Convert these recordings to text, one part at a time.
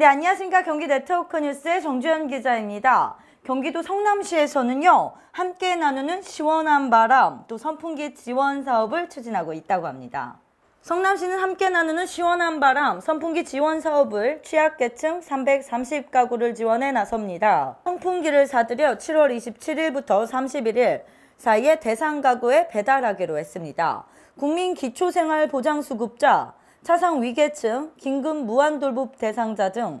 네, 안녕하십니까. 경기 네트워크 뉴스의 정주현 기자입니다. 경기도 성남시에서는요, 함께 나누는 시원한 바람, 또 선풍기 지원 사업을 추진하고 있다고 합니다. 성남시는 함께 나누는 시원한 바람, 선풍기 지원 사업을 취약계층 330가구를 지원해 나섭니다. 선풍기를 사들여 7월 27일부터 31일 사이에 대상 가구에 배달하기로 했습니다. 국민기초생활보장수급자, 차상 위계층, 긴급 무한돌봄 대상자 등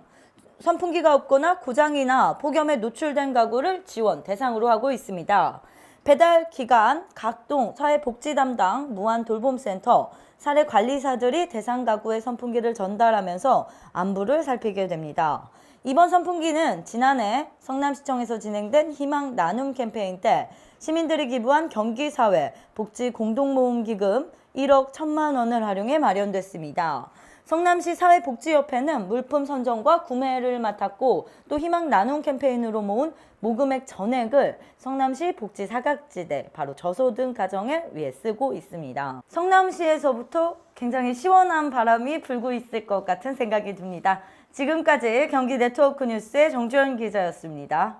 선풍기가 없거나 고장이나 폭염에 노출된 가구를 지원 대상으로 하고 있습니다. 배달 기간 각동 사회복지 담당 무한돌봄센터 사례 관리사들이 대상 가구에 선풍기를 전달하면서 안부를 살피게 됩니다. 이번 선풍기는 지난해 성남시청에서 진행된 희망 나눔 캠페인 때 시민들이 기부한 경기사회 복지 공동모음기금 1억 1천만 원을 활용해 마련됐습니다. 성남시 사회복지협회는 물품 선정과 구매를 맡았고 또 희망 나눔 캠페인으로 모은 모금액 전액을 성남시 복지 사각지대 바로 저소득 가정에 위해 쓰고 있습니다. 성남시에서부터 굉장히 시원한 바람이 불고 있을 것 같은 생각이 듭니다. 지금까지 경기 네트워크 뉴스의 정주현 기자였습니다.